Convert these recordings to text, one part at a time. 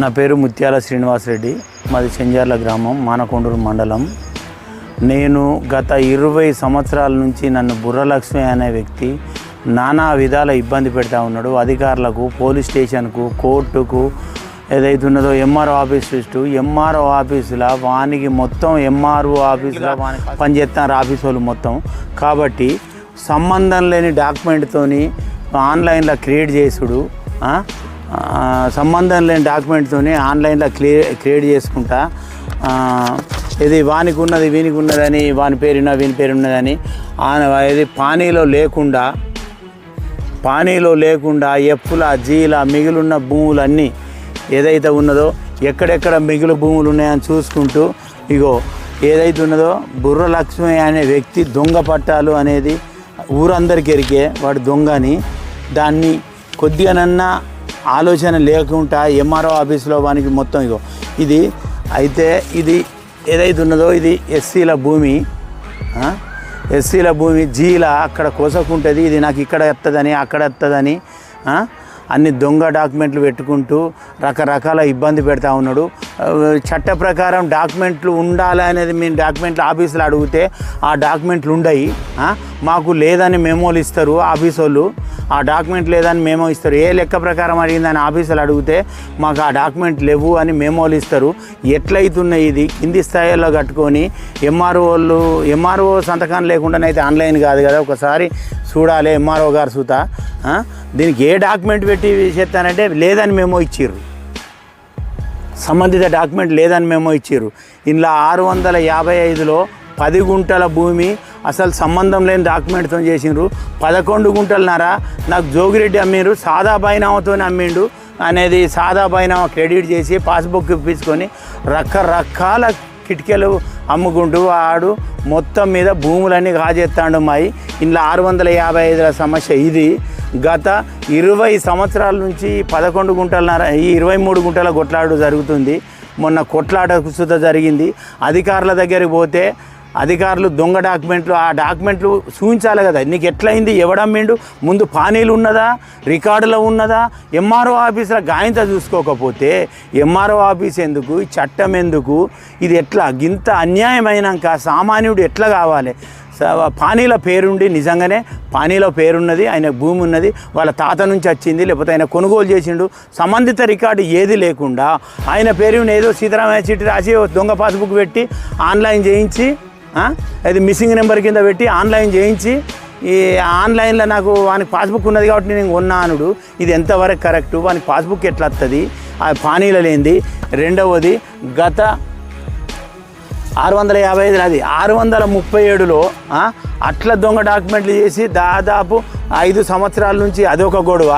నా పేరు ముత్యాల శ్రీనివాసరెడ్డి. మాది చెంజార్ల గ్రామం మానకొండూరు మండలం. నేను గత ఇరవై సంవత్సరాల నుంచి నన్ను బుర్రలక్ష్మి అనే వ్యక్తి నానా విధాల ఇబ్బంది పెడతా ఉన్నాడు. అధికారులకు పోలీస్ స్టేషన్కు కోర్టుకు ఏదైతే ఉన్నదో ఎంఆర్ఓ ఆఫీస్ చుట్టూ ఎంఆర్ఓ ఆఫీసులో వానికి మొత్తం ఎంఆర్ఓ ఆఫీసులో వానికి పనిచేస్తున్నారు ఆఫీస్ వాళ్ళు మొత్తం. కాబట్టి సంబంధం లేని డాక్యుమెంట్తోని ఆన్లైన్లో క్రియేట్ చేసుడు సంబంధం లేని డాక్యుమెంట్తోనే ఆన్లైన్లో క్లియర్ క్రియేట్ చేసుకుంటా. ఇది వానికి ఉన్నది వీనికి ఉన్నదని వాని పేరున్న వీని పేరు ఉన్నదని ఇది పానీలో లేకుండా పానీలో లేకుండా ఎప్పుల జీల మిగిలిన భూములన్నీ ఏదైతే ఉన్నదో ఎక్కడెక్కడ మిగిలిన భూములు ఉన్నాయని చూసుకుంటూ ఇగో ఏదైతే ఉన్నదో బుర్ర లక్ష్మి అనే వ్యక్తి దొంగ పట్టాలు అనేది ఊరందరికీ ఎరికే వాడు దొంగని దాన్ని కొద్దిగానన్నా ఆలోచన లేకుండా ఎంఆర్ఓ ఆఫీస్లో వానికి మొత్తం ఇగో. ఇది అయితే ఇది ఏదైతే ఉన్నదో ఇది ఎస్సీల భూమి ఎస్సీల భూమి జీల అక్కడ కోసకుంటుంది ఇది నాకు ఇక్కడ వస్తుందని అక్కడ వస్తుందని అన్ని దొంగ డాక్యుమెంట్లు పెట్టుకుంటూ రకరకాల ఇబ్బంది పెడతా ఉన్నాడు. చట్ట ప్రకారం డాక్యుమెంట్లు ఉండాలి అనేది మేము డాక్యుమెంట్లు ఆఫీసులో అడిగితే ఆ డాక్యుమెంట్లు ఉండయి మాకు లేదని మెమోలు ఇస్తారు ఆఫీస్ వాళ్ళు ఆ డాక్యుమెంట్ లేదని మేమో ఇస్తారు. ఏ లెక్క ప్రకారం అడిగిందని ఆఫీసులు అడిగితే మాకు ఆ డాక్యుమెంట్ లేవు అని మేమోలు ఇస్తారు. ఎట్లయితున్నాయి ఇది కింది స్థాయిలో కట్టుకొని ఎంఆర్ఓ వాళ్ళు ఎంఆర్ఓ సంతకం లేకుండానైతే ఆన్లైన్ కాదు కదా. ఒకసారి చూడాలి ఎంఆర్ఓ గారు సూత. దీనికి ఏ డాక్యుమెంట్ పెట్టి చేస్తానంటే లేదని మేమో ఇచ్చిర్రు. సంబంధిత డాక్యుమెంట్ లేదని మేమో ఇచ్చారు ఇందులో ఆరు వందల యాభై ఐదులో పది గుంటల భూమి అసలు సంబంధం లేని డాక్యుమెంట్తో చేసిండ్రు. పదకొండు గుంటలన్నర నాకు జోగిరెడ్డి అమ్మిండ్రు. సాదా బైనామతో అమ్మిండు. అనేది సాదా బైనామా క్రెడిట్ చేసి పాస్బుక్ ఇప్పించుకొని రకరకాల కిటికీలు అమ్ముకుంటూ ఆడు మొత్తం మీద భూములన్నీ కాజేస్తాడు మాయి. ఇందులో ఆరు వందల యాభై ఐదుల సమస్య ఇది. గత ఇరవై సంవత్సరాల నుంచి పదకొండు గుంటల ఈ ఇరవై మూడు గుంటల కొట్లాడు జరుగుతుంది. మొన్న కొట్లాట సుత జరిగింది. అధికారుల దగ్గరికి పోతే అధికారులు దొంగ డాక్యుమెంట్లు ఆ డాక్యుమెంట్లు చూపించాలి కదా. నీకు ఎట్లయింది? ఎవడమ్మిండు ముందు పానీలు ఉన్నదా? రికార్డులో ఉన్నదా? ఎంఆర్ఓ ఆఫీసులో గాయంత చూసుకోకపోతే ఎంఆర్ఓ ఆఫీస్ ఎందుకు? చట్టం ఎందుకు? ఇది ఎట్లా? గింత అన్యాయమైనాక సామాన్యుడు ఎట్లా కావాలి? స- పానీల పేరుండి నిజంగానే పానీలో పేరున్నది ఆయన భూమి ఉన్నది వాళ్ళ తాత నుంచి వచ్చింది లేకపోతే ఆయన కొనుగోలు చేసిండు సంబంధిత రికార్డు ఏది లేకుండా ఆయన పేరు ఏదో సీతారామయ్య చిట్టి రాసి ఓ దొంగ పాస్బుక్ పెట్టి ఆన్లైన్ చేయించి ఆ, అది మిస్సింగ్ నెంబర్ కింద పెట్టి ఆన్లైన్ చేయించి ఈ ఆన్లైన్లో నాకు వానికి పాస్బుక్ ఉన్నది కాబట్టి నేను కొన్నానుడు. ఇది ఎంతవరకు కరెక్ట్? వానికి పాస్బుక్ ఎట్లా వస్తుంది ఆ పానీల లేనిది. రెండవది గత ఆరు వందల యాభై ఐదు అది ఆరు వందల ముప్పై ఏడులో అట్ల దొంగ డాక్యుమెంట్లు చేసి దాదాపు ఐదు సంవత్సరాల నుంచి అదొక గొడవ.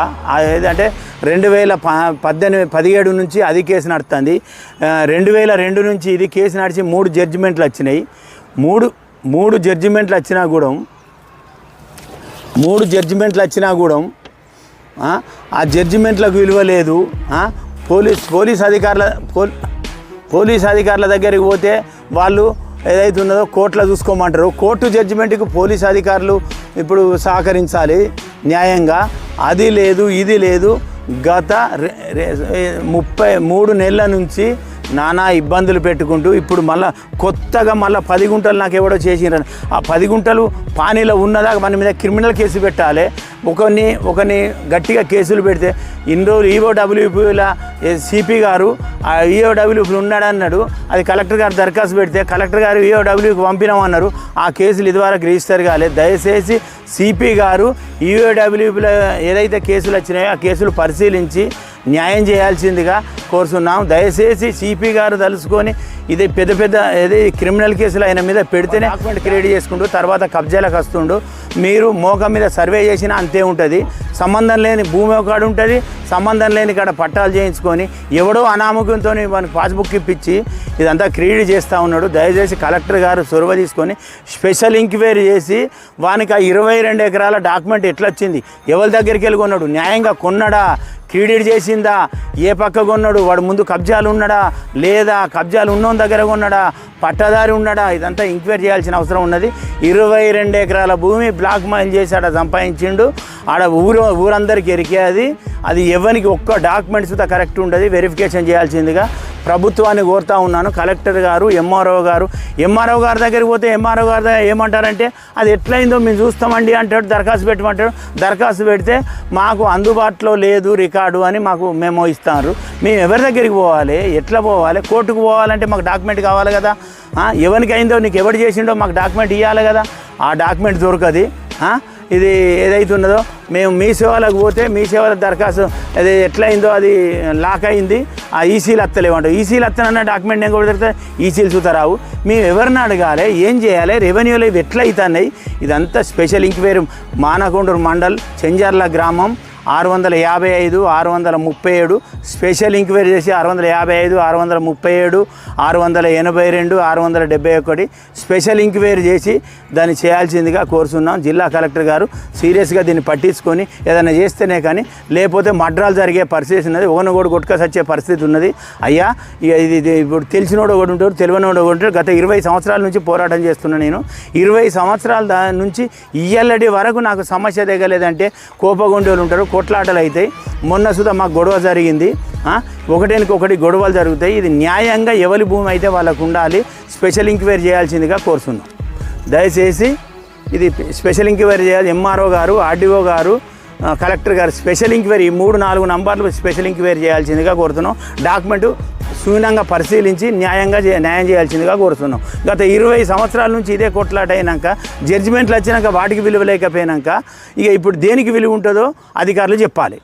ఏదంటే రెండు వేల ప పద్దెనిమిది పదిహేడు నుంచి అది కేసు నడుస్తుంది రెండు వేల రెండు నుంచి ఇది కేసు నడిచి మూడు జడ్జిమెంట్లు వచ్చినాయి. మూడు మూడు జడ్జిమెంట్లు వచ్చినా కూడా మూడు జడ్జిమెంట్లు వచ్చినా కూడా ఆ, జడ్జిమెంట్లకు విలువ లేదు పోలీస్ పోలీస్ అధికారుల పోలీస్ అధికారుల దగ్గరికి పోతే వాళ్ళు ఏదైతే ఉన్నదో కోర్టులో చూసుకోమంటారు. కోర్టు జడ్జిమెంట్కి పోలీస్ అధికారులు ఇప్పుడు సహకరించాలి న్యాయంగా. అది లేదు ఇది లేదు. గత ముప్పై మూడు నెలల నుంచి నానా ఇబ్బందులు పెట్టుకుంటూ ఇప్పుడు మళ్ళా కొత్తగా మళ్ళీ పది గుంటలు నాకు ఎవడో చేసిరని ఆ పది గుంటలు పానీలో ఉన్నదా మన మీద క్రిమినల్ కేసు పెట్టాలి. ఒకరిని ఒకరిని గట్టిగా కేసులు పెడితే ఇన్ని రోజులు ఈఓడబ్ల్యూపీల సిపి గారు ఆ ఈఓడబ్ల్యూపీలు ఉన్నాడన్నాడు. అది కలెక్టర్ గారు దరఖాస్తు పెడితే కలెక్టర్ గారు ఈఓడబ్ల్యూకి పంపినామన్నారు. ఆ కేసులు ఇదివరకు రిజిస్టర్ కాలేదు దయచేసి సిపి గారు ఈఓడబ్ల్యూపీలో ఏదైతే కేసులు వచ్చినాయో ఆ కేసులు పరిశీలించి న్యాయం చేయాల్సిందిగా కోరుతున్నాం. దయచేసి సిపి గారు తలుసుకొని ఇది పెద్ద పెద్ద ఏది క్రిమినల్ కేసులు ఆయన మీద పెడితేనే డాక్యుమెంట్ క్రియేట్ చేసుకుంటూ తర్వాత కబ్జాలకు వస్తుండు. మీరు మోకం మీద సర్వే చేసినా అంతే ఉంటుంది. సంబంధం లేని భూమి ఒక ఉంటుంది. సంబంధం లేని కాడ పట్టాలు చేయించుకొని ఎవడో అనామకంతో మనకి పాస్బుక్ ఇప్పించి ఇదంతా క్రియేట్ చేస్తూ ఉన్నాడు. దయచేసి కలెక్టర్ గారు చొరవ తీసుకొని స్పెషల్ ఎంక్వైరీ చేసి వానికి ఆ ఇరవై రెండు ఎకరాల డాక్యుమెంట్ ఎట్లా వచ్చింది ఎవరి దగ్గరికి వెళ్ళి కొన్నాడు? న్యాయంగా కొన్నాడా? క్రెడిట్ చేసిందా? ఏ పక్క కొన్నాడు వాడు ముందు కబ్జాలు ఉన్నాడా? లేదా కబ్జాలు ఉన్నోని దగ్గర కొన్నాడా పట్టదారి ఉన్నాడా? ఇదంతా ఎంక్వైరీ చేయాల్సిన అవసరం ఉన్నది. ఇరవై రెండు ఎకరాల భూమి బ్లాక్ మైల్ ఆడ సంపాదించిండు. ఆడ ఊరు ఊరందరికీ ఎరికే అది అది ఎవరికి ఒక్క డాక్యుమెంట్స్ కరెక్ట్ ఉండదు. వెరిఫికేషన్ చేయాల్సిందిగా ప్రభుత్వాన్ని కోరుతా ఉన్నాను. కలెక్టర్ గారు ఎంఆర్ఓ గారు. ఎంఆర్ఓ గారి దగ్గరికి పోతే ఎంఆర్ఓ గారి దగ్గర ఏమంటారంటే అది ఎట్లయిందో మేము చూస్తామండి అంటాడు దరఖాస్తు పెట్టమంటాడు. దరఖాస్తు పెడితే మాకు అందుబాటులో లేదు రికార్డు అని మాకు మేము ఇస్తారు. మేము ఎవరి దగ్గరికి పోవాలి? ఎట్లా పోవాలి? కోర్టుకు పోవాలంటే మాకు డాక్యుమెంట్ కావాలి కదా. ఎవరికి అయిందో నీకు ఎవరు చేసిండో మాకు డాక్యుమెంట్ ఇవ్వాలి కదా. ఆ డాక్యుమెంట్ దొరకది. ఇది ఏదైతే ఉన్నదో మేము మీ సేవలకు పోతే మీ సేవల దరఖాస్తు అది ఎట్లయిందో అది లాక్ అయింది. ఆ ఈసీలు అత్తలేవంట. ఈసీలు అత్తనన్న డాక్యుమెంట్ నేను కూడా దొరికితే ఈసీలు చూతారావు మేము ఎవరిని అడగాలి? ఏం చేయాలి? రెవెన్యూలు ఇవి ఎట్లా ఇదంతా స్పెషల్ ఇంక్వైరీ మానకొండూరు మండల్ చెంజర్ల గ్రామం. ఆరు వందల యాభై ఐదు ఆరు వందల ముప్పై ఏడు. స్పెషల్ ఎంక్వైరీ చేసి ఆరు వందల యాభై ఐదు ఆరు వందల ముప్పై ఏడు ఆరు వందల ఎనభై రెండు ఆరు వందల డెబ్బై ఒకటి. స్పెషల్ ఎంక్వైరీ చేసి దాన్ని చేయాల్సిందిగా కోరుతున్నాం జిల్లా కలెక్టర్ గారు సీరియస్గా దీన్ని పట్టించుకొని ఏదైనా చేస్తేనే కానీ లేకపోతే మడ్రాలు జరిగే పరిస్థితి ఉన్నది. ఒకరిని కూడా కొట్టుక సచ్చే పరిస్థితి ఉన్నది. అయ్యా ఇది ఇది ఇప్పుడు తెలిసినోడు ఒకటి ఉంటాడు తెలియనోడు ఒకటి ఉంటాడు. గత ఇరవై సంవత్సరాల నుంచి పోరాటం చేస్తున్నా నేను. ఇరవై సంవత్సరాల దాని నుంచి ఇయ్యల్లడి వరకు నాకు సమస్య దిగలేదంటే కోపగొండోలు ఉంటారు కొట్లాటలు అవుతాయి మొన్న సుధా మాకు గొడవ జరిగింది ఒకటేనికొకటి ఒకటి గొడవలు జరుగుతాయి. ఇది న్యాయంగా ఎవరి భూమి అయితే వాళ్ళకు ఉండాలి స్పెషల్ ఎంక్వైరీ చేయాల్సిందిగా కోరుతున్నాం దయచేసి ఇది స్పెషల్ ఎంక్వైరీ చేయాలి. ఎంఆర్ఓ గారు ఆర్డీఓ గారు కలెక్టర్ గారు స్పెషల్ ఎంక్వైరీ మూడు నాలుగు నంబర్లు స్పెషల్ ఎంక్వైరీ చేయాల్సిందిగా కోరుతున్నాం డాక్యుమెంట్ శూన్యంగా పరిశీలించి న్యాయంగా చే- న్యాయం చేయాల్సిందిగా కోరుతున్నాం. గత ఇరవై సంవత్సరాల నుంచి ఇదే కొట్లాట అయినాక జడ్జిమెంట్లు వచ్చినాక వాటికి విలువ లేకపోయినాక ఇక ఇప్పుడు దేనికి విలువ ఉంటుందో అధికారులు చెప్పాలి.